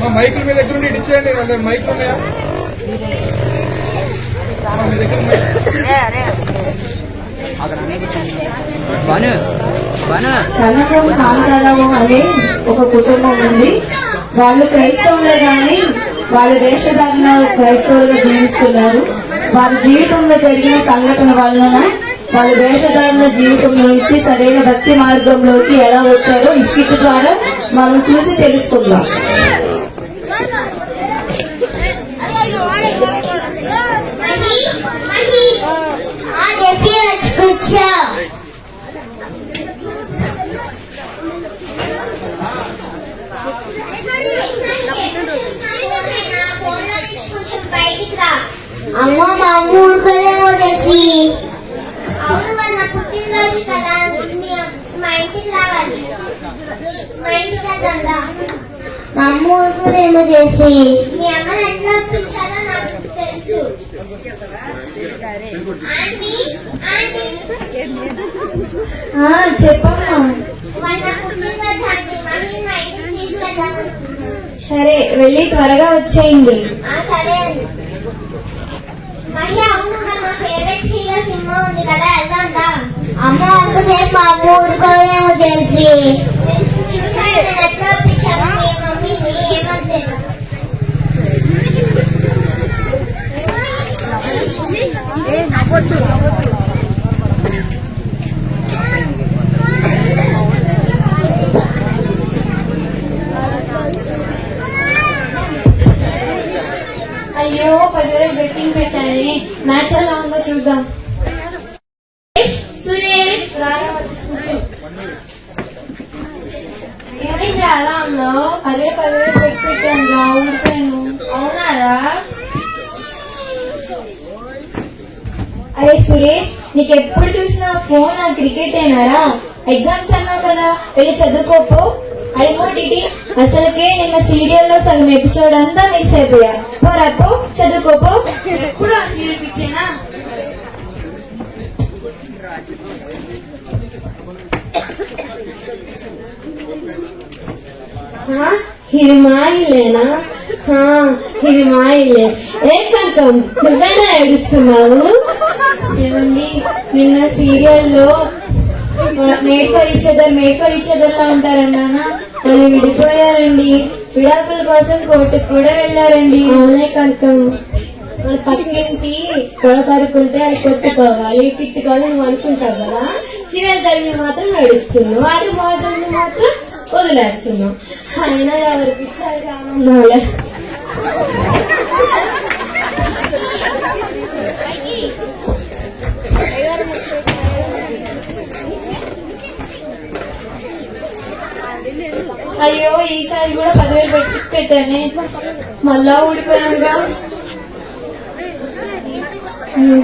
మా మైకులు మీ దగ్గర ఉండి ఇచ్చేయండి వాళ్ళ మైకులు ఉన్నాయా మా దగ్గర కనకం కాంతారావు అనే ఒక కుటుంబం ఉంది. వాళ్ళు క్రైస్తవులే కానీ వాళ్ళ వేషధారణ క్రైస్తవులుగా జీవిస్తున్నారు. వాళ్ళ జీవితంలో జరిగిన సంఘటన వలన వాళ్ళు వేషధారణ జీవితం నుంచి సరైన భక్తి మార్గంలోకి ఎలా వచ్చారో ఈ స్కిట్ ద్వారా మనం చూసి తెలుసుకుందాం. అమ్మ మా అమ్మ ఊరుకోలేమో జెఫీ అవును వాళ్ళ నా పుట్టినరోజు కదా మీ- మా ఇంటికి రావాలి మా ఇంటికి వెళ్దా మా అమ్మ ఊరుకోలేమో చేసి మీ ఎట్లా నాకు తెలుసు చెప్పమ్మా. సరే వెళ్ళి త్వరగా వచ్చేయండి. సరే అండి. మళ్ళీ అవును మన ఫేవరెట్ హీరో సినిమా ఉంది కదా వెళ్దాందా అమ్మ అంతసేపు మా అమ్మ ఊరుకోలేమో తెలిసి చూసాను నేను ఎట్లా అయ్యో పదివేలు బెట్టింగ్ పెట్టానే మ్యాచ్ ఎలా ఉందో చూద్దాం సురేష్ రారా వచ్చి కూర్చో ఏమైంది అలా ఉన్నావు అదే పదివేలు పెట్టి పెట్టాను రా ఊడిపోయాను అవునారా అరే సురేష్ నీకు ఎప్పుడు చూసినా ఫోన్ ఆ క్రికెట్ ఏనారా ఎగ్జామ్స్ అన్నావు కదా వెళ్ళి చదువుకోపో. అరే మోటిటి అసలుకే నిన్న సీరియల్లో సగం ఎపిసోడ్ అంతా మిస్ అయిపోయా. పోరా పో చదువుకోపో. ఎప్పుడు ఆ సీరియల్ పిచ్చేనా ఇది మా ఇల్లేనా హా, ఇది మా ఇల్లే. ఏ కనకం నువ్వేనా ఏడుస్తున్నావు? ఏమండి నిన్న సీరియల్లో made for each other made for each other లా ఉంటారన్నానా వాళ్ళు విడిపోయారండి. విడాకుల కోసం కోర్టుకు కూడా వెళ్ళారండి. అవునే కనకం మన పక్కింటి కొడకరుకుంటే అది కొట్టుకోవాలి తిట్టుకోవాలి నువ్వు అనుకుంటావు కదా. సీరియల్ జరిగి మాత్రం నడుస్తున్నావు. అది మోడల్ని మాత్రం వదిలేస్తున్నావు. అయినా ఎవరికి రానున్నావులే అయ్యో ఈసారి కూడా పదివేలు పెట్టి పెట్టాను మళ్ళా ఊడిపోయానుగా.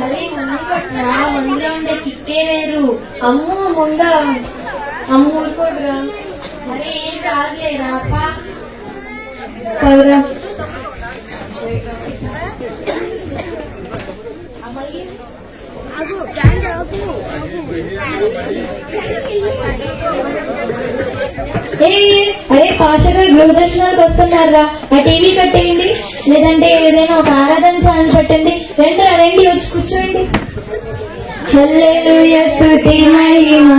అరే మందు పట్టరా మందులో ఉండే కిక్కే వేరు. అమ్ము ముంద అమ్ము ఊడిపోడురా అరే ఏం కాదులేరా పదరా. అరే పాష గారు గృహదర్శనాలకు వస్తున్నారా ఆ టీవీ కట్టేయండి. లేదంటే ఏదైనా ఒక ఆరాధన ఛానల్ పెట్టండి. రండి రండి వచ్చి కూర్చోండి. హల్లెలూయా స్తుతి మహిమ.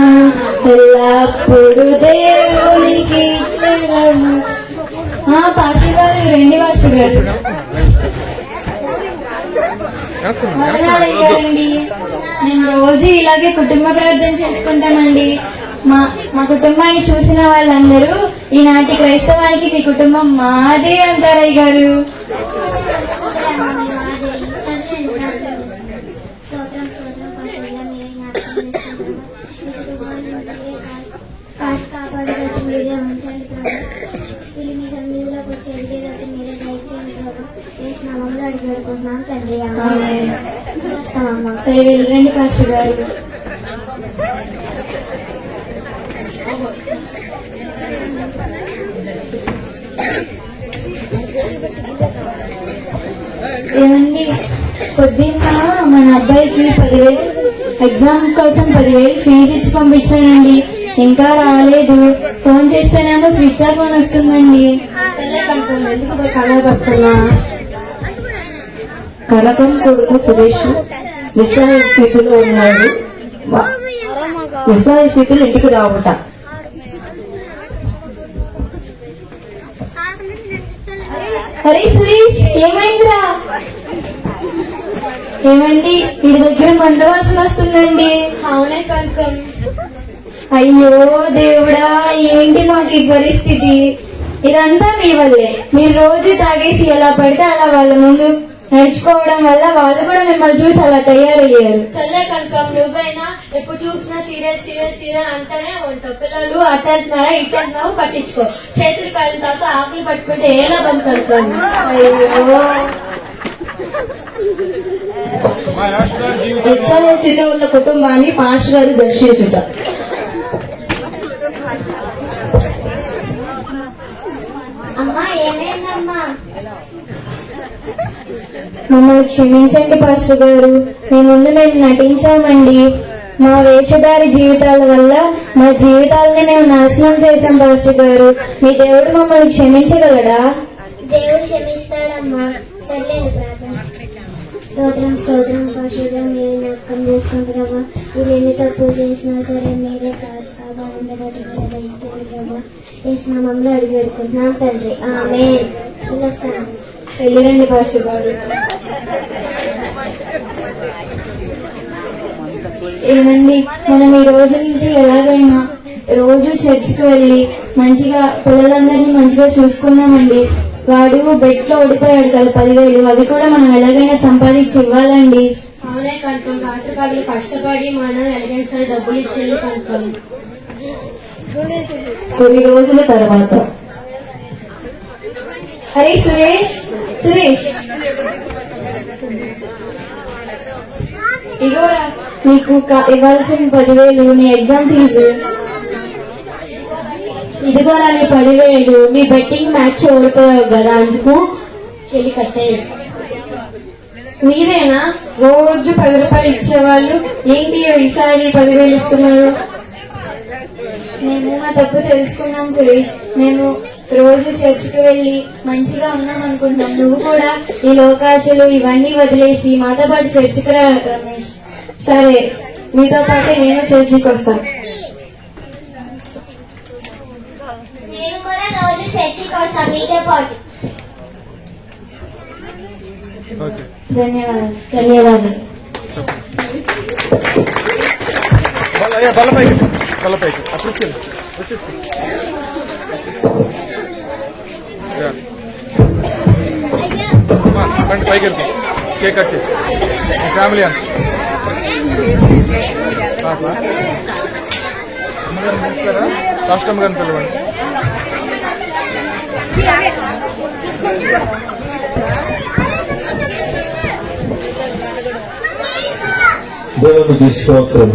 ఎల్లప్పుడు దేవునికి ఇచ్చడము ఆ పాష గారు రండి పాష గారు నేను రోజు ఇలాగే కుటుంబ ప్రార్థన చేసుకుంటానండి. మా మా కుటుంబాన్ని చూసిన వాళ్ళందరూ ఈనాటి క్రైస్తవానికి మీ కుటుంబం మాదే అంటారయ్య గారు స్తోత్రం స్తోత్రం పరిశుద్ధ మీరే జ్ఞాపకం చేసుకుంటున్నాము. మీ కుటుంబాన్ని మీరే కాచి కాపాడేటట్టు మీరే ఉంచండి ప్రభు వీళ్ళు మీ సన్నిధిలోకి వచ్చి ఎదిగేటట్టు మీరే దయచేయండి ప్రభు ఏ స్నామంలో అడిగి పెడుకుంటున్నాం తండ్రి ఆమేన్. సరే వెళ్ళండి పాష గారు ఏమండి? పొద్దున్న మన అబ్బాయికి పదివేలు ఎగ్జామ్ కోసం పదివేలు ఫీజు ఇచ్చి పంపించానండి ఇంకా రాలేదు. ఫోన్ చేస్తేనేమో స్విచ్ ఆఫ్ అని వస్తుందండి. ఎందుకు పోయి పడుతున్నా కనకం కొడుకు సురేష్ నిస్సహాయ స్థితిలో ఉన్నాడు. వా- స్థితిలో ఇంటికి రావుట. అరే సురేష్ ఏమైందిరా? ఏమండి వీడి దగ్గర మందవాసన వస్తుందండి. అవునే కనుకోం అయ్యో దేవుడా ఏంటి మాకు ఈ పరిస్థితి? ఇదంతా మీ వల్లే. మీరు రోజు తాగేసి ఎలా పడితే అలా వాళ్ళ ముందు నడుచుకోవడం వల్ల వాళ్ళు కూడా మిమ్మల్ని చూసి అలా తయారయ్యారు. సర్లే కనుకోం నువ్వైనా ఎప్పుడు చూసినా సీరియల్ సీరియల్ సీరియల్ అంటానే ఉంటావు. పిల్లలు అట్టంటున్నారా ఇట్టంటున్నావు పట్టించుకో. చేతులు కాలిన తర్వాత ఆకులు పట్టుకుంటే ఏ లాభం కనుకోండి ఎస్ఆర్ఎస్సీలో ఉన్న కుటుంబాన్ని పాస్టర్ గారు దర్శించుట. అమ్మా ఏమైందమ్మా? మమ్మల్ని క్షమించండి పాస్టర్ గారు. మీ ముందు మేము నటించామండి. మా వేషధారి జీవితాల వల్ల మా జీవితాలని మేము నాశనం చేశాం పాస్టర్ గారు. మీ దేవుడు మమ్మల్ని క్షమించగలడా? దేవుడు క్షమిస్తాడమ్మా. సర్లేదు ప్రార్థన స్తోత్రం స్తోత్రం పరిశుద్ధం మీరు జ్ఞాపకం చేసుకుంటున్నామా మీరు ఎన్ని తప్పులు చేసినా సరే మీరే కాచి కాపాడుండగట్టు ప్రభా. స్నామంలో అడిగి పెడుకుంటున్నాం తండ్రి. ఆమె వెళ్ళొస్తాను వెళ్ళిరండి గారు ఏమండి మనం ఈ రోజు నుంచి ఎలాగైనా రోజు చర్చికి వెళ్ళి మంచిగా పిల్లలందరినీ మంచిగా చూసుకున్నామండి. వాడు బెడ్లో ఓడిపోయాడు కదా పదివేలు అవి కూడా మనం ఎలాగైనా సంపాదించి ఇవ్వాలండి. అవునే కనుకోం రాత్రి పగలు కష్టపడి మనం ఎలాగైనా సరే డబ్బులు ఇచ్చేది కనుకోం కొన్ని రోజుల తర్వాత. అరే సురేష్! సురేష్. ఇగోరా నీకు ఇవ్వాల్సిన పదివేలు నీ ఎగ్జామ్ ఫీజు ఇదిగోరా నీ పదివేలు నీ బెట్టింగ్ మ్యాచ్ ఓడిపోయావు కదా అందుకు వెళ్ళి కట్టేయడు మీరేనా? రోజు పది రూపాయలు ఇచ్చేవాళ్ళు? ఏంటి ఈసారి పదివేలు ఇస్తున్నారు? మేము మా తప్పు తెలుసుకున్నాం సురేష్. నేను రోజు చర్చికి వెళ్ళి మంచిగా ఉన్నాం అనుకుంటున్నాం నువ్వు కూడా ఈ లోకాశలు ఇవన్నీ వదిలేసి మాతో పాటు చర్చికి రా రమేష్. సరే మీతో పాటే నేను చర్చికి వస్తాను నేను కూడా రోజు చర్చికి వస్తాను మీతో పాటు. ఓకే. ధన్యవాదాలు. ధన్యవాదాలు. అప్పుడు వచ్చేసి యా. అమ్మా, రండి పైకి వెళ్తాం కేక్ కట్ చేసి మీ ఫ్యామిలీ అంత పాప అమ్మగారిని పిలుస్తారా రాష్ట్రమ్మ గారిని పిలవండి దేవునికి స్తోత్రం